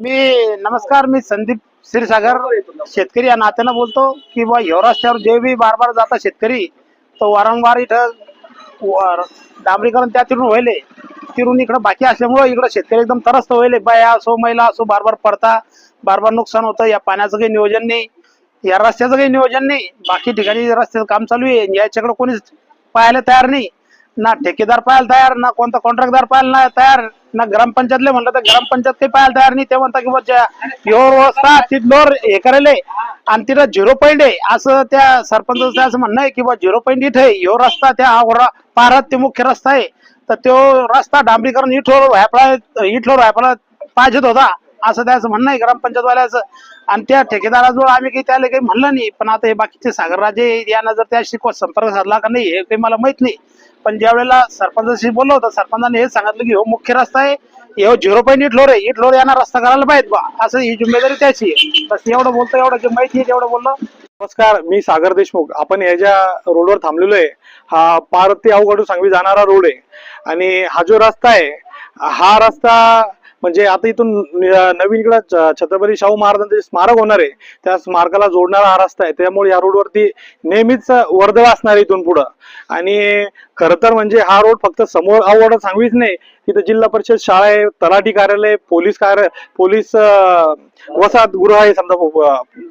मी नमस्कार मी संदीप क्षीरसागर. शेतकरी या नात्यानं बोलतो की बा ह्यो रस्त्यावर जे बी बार बार जाता शेतकरी तो वारंवार इथं डांबरीकरण त्या तिरून व्हायले. तिरून इकडं बाकी असल्यामुळं इकडं शेतकरी एकदम त्रस्त व्हायले. बाया असो महिला असो बार बार पडता बार बार नुकसान होतं या पाण्याचं काही नियोजन नाही. या रस्त्याचं काही नियोजन नाही. बाकी ठिकाणी रस्त्याचं काम चालू आहे. याच्याकडे कोणीच पाहायला तयार नाही. ना ठेकेदार पाहायला तयार ना कोणता कॉन्ट्रॅक्टदार पाहायला तयार. ना ग्रामपंचायतले म्हणलं तर ग्रामपंचायत काही पाहायला तयार नाही. ते म्हणता की व्यवस्था तिथलोर हे करायले आणि तिथं झिरो पॉईंट आहे. असं त्या सरपंच असं म्हणणं आहे की बा झिरो पॉईंट इथे आहे. ह्यो रस्ता त्या वर- पारात ते मुख्य रस्ता आहे. तर तो रस्ता डांबरीकरण इथलोर व्हायपळा इठलोर व्हायपळा पाहिजेत होता. असं त्याचं म्हणणं आहे ग्रामपंचायतवाल्याचं. आणि त्या ठेकेदाराजवळ आम्ही काही त्याला काही म्हणलं नाही. पण आता हे बाकीचे सागरराजे यांना जर त्याशी संपर्क साधला का नाही हे काही मला माहीत नाही. पण ज्या वेळेला सरपंचाशी बोललो होतं सरपंचाने हे सांगितलं की हो मुख्य रस्ता आहे. हे हो, झिरो पॉईंट इटलोर आहे इट लोर यांना रस्ता करायला पाहिजे बा. असं ही जिम्मेदारी त्याची आहे. एवढं बोलतो एवढं जे माहिती आहे तेवढं बोललो. नमस्कार मी सागर देशमुख. आपण या ज्या रोडवर थांबलेलो आहे हा पार ते अवघडू सांगवी जाणारा रोड आहे. आणि हा जो रस्ता आहे हा रस्ता म्हणजे आता इथून नवीन इकडं छ- छत्रपती शाहू महाराजांचे स्मारक होणार आहे. त्या स्मारकाला जोडणारा हा रस्ता आहे. त्यामुळे या रोडवरती नेहमीच वर्दळ असणार आहे इथून पुढं. आणि खरं तर म्हणजे हा रोड फक्त समोर अवघड सांगवीच नाही. तिथं जिल्हा परिषद शाळा आहे तलाठी कार्यालय पोलीस कार्य पोलीस वसाहत गृह आहे समजा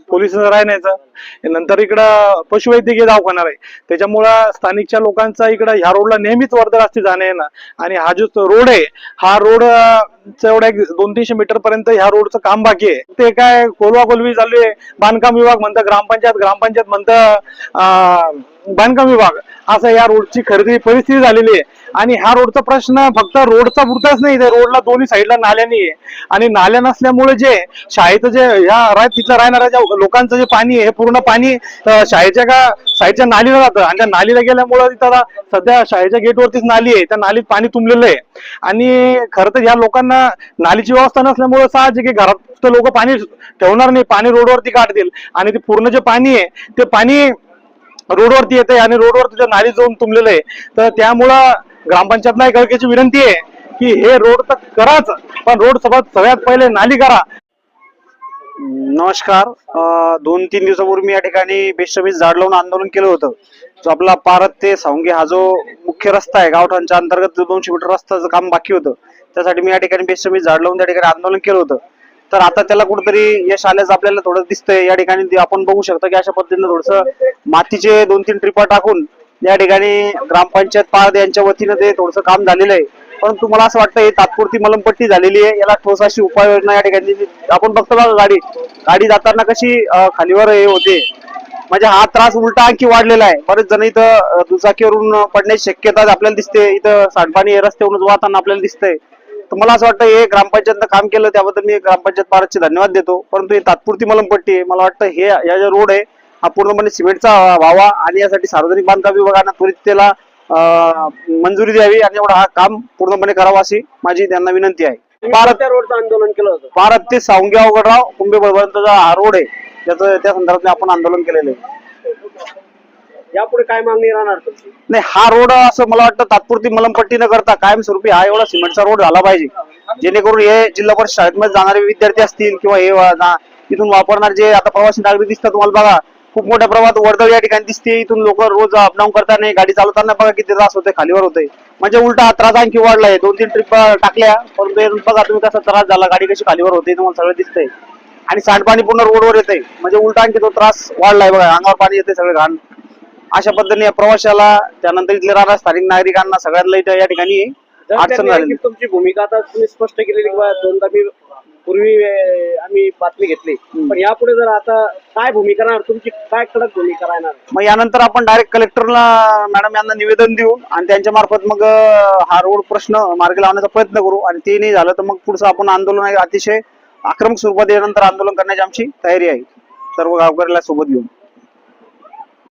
पोलीस राहण्याचं. नंतर इकडं पशुवैद्यकीय दवाखाना आहे. त्याच्यामुळं स्थानिकच्या लोकांचा इकडं ह्या रोडला नेहमीच वर्दळ असते जाणे येणं. आणि हा जो रोड आहे हा रोड एवढ्या एक दोन तीनशे मीटर पर्यंत ह्या रोडचं काम बाकी आहे. ते काय कोलवा कोलवी चालू आहे. बांधकाम विभाग म्हणतं ग्रामपंचायत ग्रामपंचायत म्हणतं बांधकाम विभाग. असं या रोडची खरेदी परिस्थिती झालेली आहे. आणि ह्या रोडचा प्रश्न फक्त रोडचा पुरताच नाही त्या रोडला दोन्ही साईडला नाल्यानी आहे. आणि नाल्या नसल्यामुळे जे शाळेचं जे ह्या राय तिथलं राहणाऱ्या ज्या लोकांचं जे पाणी आहे हे पूर्ण पाणी शाळेच्या का साईडच्या नालीला जातं. आणि त्या नालीला गेल्यामुळं तिथं सध्या शाळेच्या गेटवरतीच नाली आहे. त्या नालीत पाणी तुंबलेलं आहे. आणि खरं तर या लोकांना नालीची व्यवस्था नसल्यामुळे साहजिक आहे घरात लोक पाणी ठेवणार नाही. पाणी रोडवरती काढतील आणि ते पूर्ण जे पाणी आहे ते पाणी रोडवरती येते आणि रोडवर तुझ्या नाली जाऊन तुंबलेलं आहे. तर त्यामुळं ग्रामपंचायतला एक अळकेची विनंती आहे की हे रोड तर कराच पण रोड सोबत सगळ्यात पहिले नाली करा. नमस्कार. दोन तीन दिवसापूर्वी या ठिकाणी बेशमीस झाड लावून आंदोलन केलं होतं. जो आपला पारत ते सावंगी हा जो मुख्य रस्ता आहे गावठाणच्या अंतर्गत दोनशे मीटर रस्त्याचं काम बाकी होतं. त्यासाठी मी या ठिकाणी बेशमीस झाड लावून त्या ठिकाणी आंदोलन केलं होतं. तर आता त्याला कुठेतरी यश आल्याचं आपल्याला थोडं दिसतंय. या ठिकाणी आपण बघू शकतो की अशा पद्धतीनं थोडस मातीचे दोन तीन ट्रिपा टाकून या ठिकाणी ग्रामपंचायत पारद यांच्या वतीनं ते थोडस काम झालेलं आहे. परंतु मला असं वाटतं हे तात्पुरती मलमपट्टी झालेली आहे. याला ठोस अशी उपाययोजना या ठिकाणी आपण बघतो बघा गाडी. गाडी जाताना कशी खालीवर हे होते. म्हणजे हा त्रास उलटा आणखी वाढलेला आहे. बरेच जण इथं दुचाकीवरून पडण्याची शक्यता आपल्याला दिसते. इथं सांडपाणी रस्त्यावरून वाहताना आपल्याला दिसतंय. तर मला असं वाटतं हे ग्रामपंचायतनं काम केलं त्याबद्दल मी ग्रामपंचायत भारतचे धन्यवाद देतो. परंतु ही तात्पुरती मलमपट्टी आहे. मला वाटतं हे या जो रोड आहे हा पूर्णपणे सिमेंटचा व्हावा आणि यासाठी सार्वजनिक बांधकाम विभागानं त्वरित त्याला मंजुरी द्यावी आणि एवढा हा काम पूर्णपणे करावा अशी माझी त्यांना विनंती आहे. भारत रोडचं आंदोलन केलं होतं? भारत ते सावंगी अवघडराव कुंभे पर्यंतचा हा रोड आहे. त्याचं त्या संदर्भात आपण आंदोलन केलेलं आहे. यापुढे काय मागणी राहणार तुमची? नाही हा रोड असं मला वाटतं तात्पुरती मलमपट्टी न करता कायमस्वरूपी हा एवढा सिमेंटचा रोड झाला पाहिजे. जेणेकरून हे जिल्हा परिषद शाळेमध्ये जाणारे विद्यार्थी असतील किंवा हे इथून वापरणार जे आता प्रवासी नागरिक दिसतात तुम्हाला बघा खूप मोठ्या प्रमाणात वर्दळ या ठिकाणी दिसते. इथून लोक रोज अपडाऊन करताना गाडी चालवताना बघा किती त्रास होते खालीवर होते म्हणजे उलटा हा त्रास आणखी वाढलाय. दोन तीन ट्रिप टाकल्या परंतु बघा तुम्ही कसा त्रास झाला गाडी कशी खालीवर होते तुम्हाला सगळं दिसतंय. आणि सांडपाणी पूर्ण रोडवर येते म्हणजे उलटा आणखी तो त्रास वाढलाय बघा. अंगावर पाणी येते सगळं घाण. अशा पद्धतीने या प्रवाशाला त्यानंतर इथले राहणाऱ्या स्थानिक नागरिकांना सगळ्यांना इथं या ठिकाणी अडचण आणखी तुमची भूमिका आता तुम्ही स्पष्ट केलेली किंवा दोनदा मी पूर्वी आम्ही बातमी घेतली. पण यापुढे जर आता काय भूमिका राहणार? तुमची काय कडक भूमिका राहणार? मग यानंतर आपण डायरेक्ट कलेक्टरला मॅडम यांना निवेदन देऊ आणि त्यांच्या मार्फत मग हा रोड प्रश्न मार्गी लावण्याचा प्रयत्न करू आणि ते नाही झालं तर मग पुढचं आपण आंदोलन अतिशय आक्रमक स्वरूपात यानंतर आंदोलन करण्याची आमची तयारी आहे. सर्व गावकऱ्याला सोबत घेऊन.